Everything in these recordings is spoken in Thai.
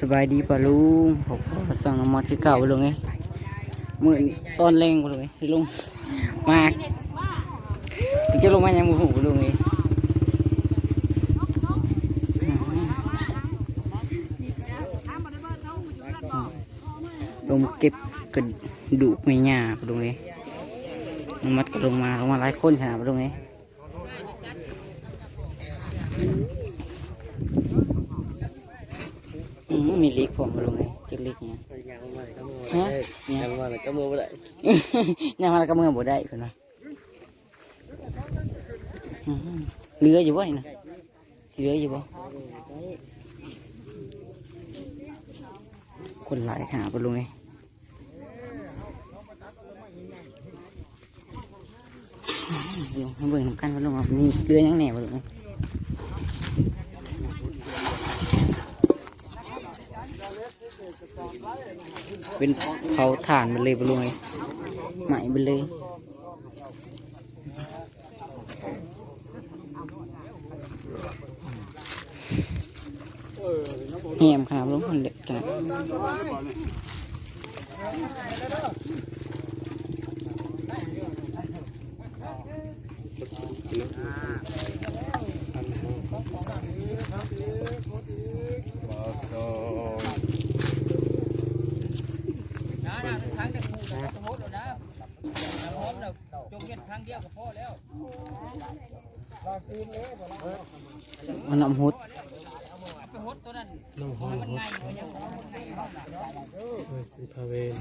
สบายดีปะลุงผมก็สั่งนมันคือเก่าลุงไงมือตอนแรงไปลุงไงลุงมาพี่จะลงมายังมือหูลุงไงลงเก็บกระดูกไม่หยาไปลุงไงน้ำมัดก็ลงมาลงมาหลายคนขนาดลุงไง มมีเล็กผมมาลงไงจ็ดเล็กเนี่ยยังมาก็มือฮะยังมาก็มือไม่ได้ยังมาแล้วก็มือบ่ได้คนนะเหลืออยู่บ่นี่นะสิเหลืออยู่บ่คนหลายหาไปลงไงอืมเดี๋ยวมาเบิ่งนำกันว่าลงว่เหลือยังแหน่บ่ลงไง เป็นเผาถ่านไปเลยบ่ลงไหมไปเลยแหมครับลุงคนเด็กจ้า กันมันน้ำหุดน้องห้องพาเวน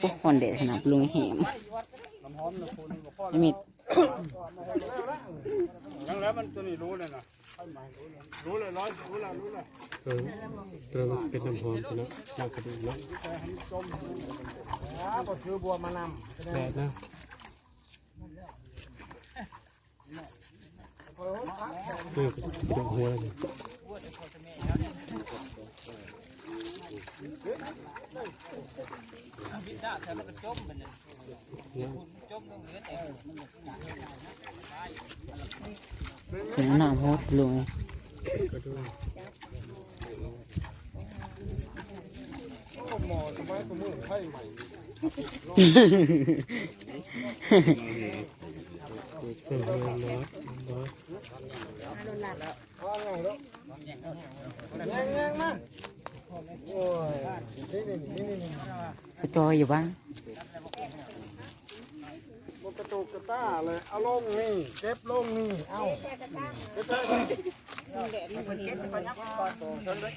พวกคนเด็กขนาดลุงแหมไม่มี ยังแล้วมันตัวนี้รู้เลยนะรู้เลยร้อยรู้แล้วรู้แล้วเติมเติมเป็นน้ำหอมเนาะจากกระดูกเนาะก็คือบัวมานแดดนะเออกระดูกหัวเลยเนี่ยถึงน้ำหุดลุงกระดูกำหมอสมัยตัวมือไข่ใหม่เติมเติมน้อยน้อยว่าไงแล้วแง่แง่มาโอ้ย นี่นี่นี่นี่นี่กระจอยอยู่บ้าง บนกระ ต้าเลย เอาลงนี่เก็บลงนี่เอาเก็บได้เก็บกันเลย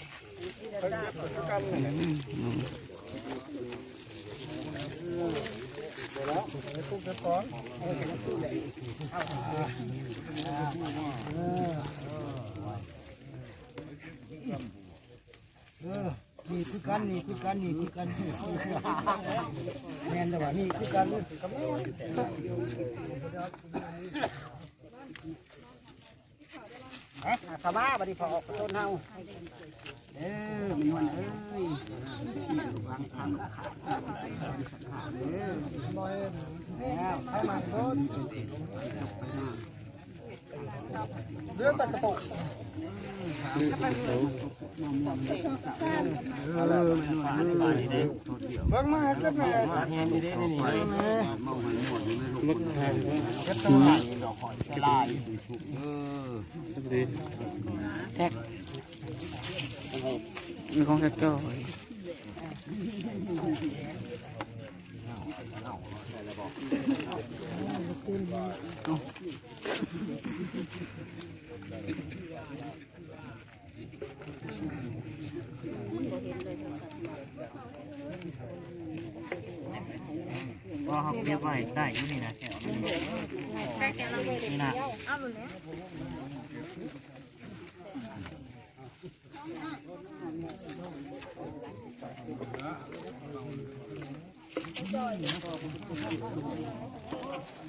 เดี๋ยวแล้วเดี๋ยวทุกเดี๋ยวก่อน นี่คือกันนี่คือกันนี่คือกันแมนแต่ว่านี่คือกันนี่กับแม่สบายบัดนี้พอออกต้นเฮาเด้อมีวันเอ้ยวางทางขาดเด้อแล้วให้มาต้น เรื่องตะกระตุกเบิ่งมาเก็บแม่มักทานว่าดีแท็ก มีของกระจอยว่าเขาเรียกว่าได้อยู่นี่นะแถวนี้นี่นะ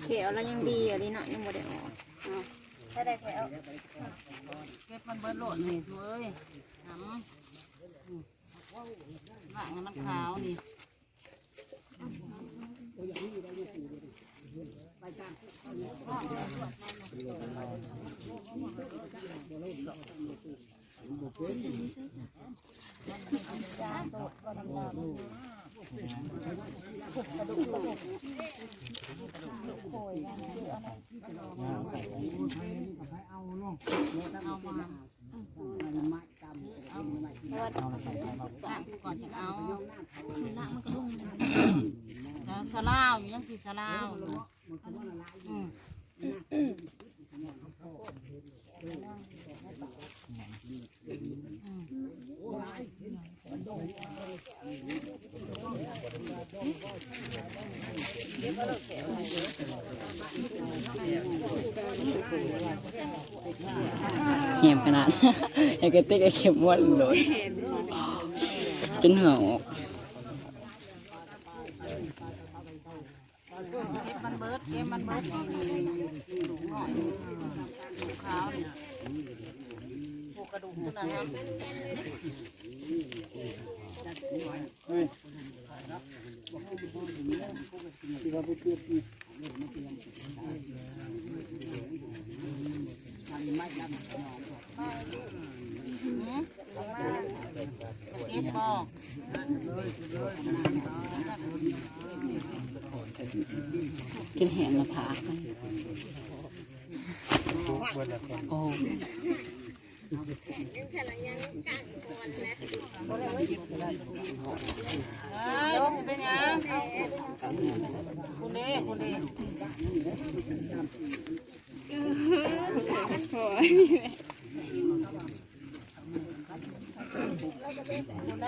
เขียวแล้วยังดีอะดิเนาะยังบ่ได้ออกถ้าได้แถวเก็บมันเบิดโหลดนี่ช่วยน้ำหลังมันขาวนี่ ก่อนจะเอาละมันก็ลุ่ม แล้วสลาวอยู่ยังสิสลาวอืมเหี่ยมขนาด ไอ้กระติกไอ้เข็มม้วนเลยจนเหงื่อออกบมัน เบิดเก็บมันเบิดนี่ดูหน่อยดูขาวนี่พวกกระดูกนั่นนะครับ เก็บบ่กินแหงหน้าผากโอ้เป็นหยังคุณเด้คุณเด้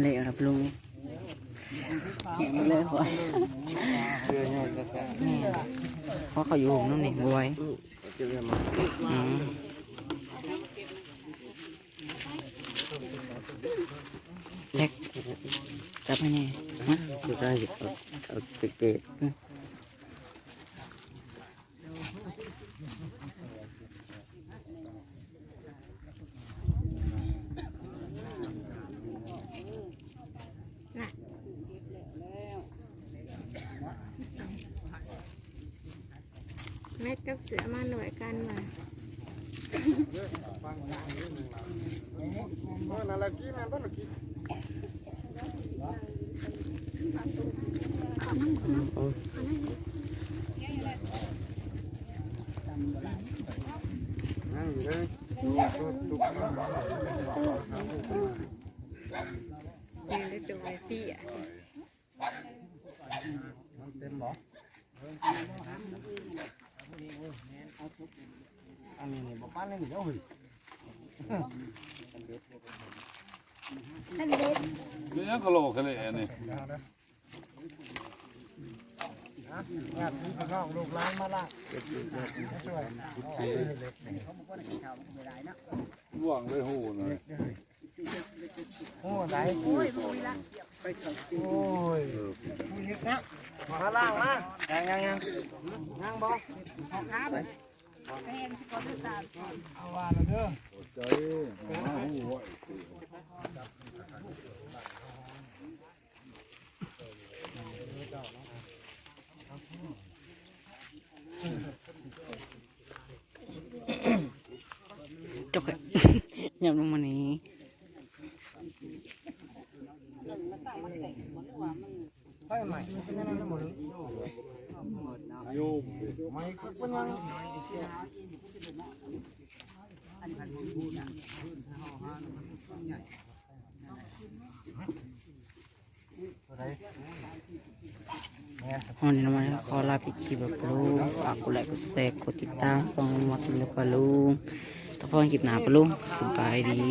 เละครับลุงเห็นเลยหัวเพราะเขาอยู่ผมนั่นนี่บวยอืมเล็กจับให้แน่ฮะจะได้เอาเอาไปเกต แม่กับเสือมาหน่วยกันว่ะนั่นแหละกี้นั่นต้นกี้นั่งอยู่เลยยืนได้ตัวไอ้พี่อะเต็มหรอ อันนี้นี่บอกป้านนี่เดี๋ยวหึท่านเด็กนี่ยังกะโหลกกันเลยอันนี่ญาติพี่น้องลูกหลานมาละช่วยว่างเลยหูหน่อยโอ้ไหน โอ้ยโอ้ยละโอ้ยนะมาล่างมายังยังยังยังบอกเอาว่าแล้วเด้อใจหาหูไว้จกยำลงมานี้ ไปใหม่เป็นยังไงนะหมดโยมไม่เป็นยังอะไรเนี่ยวันนี้น้ำมันขอลาไปคลิแบบปลุงฝากกดไลค์กดแชร์กดติดตามส่องมันเลยปลุงถ้าพอคลิปหนาปลุงสบายดี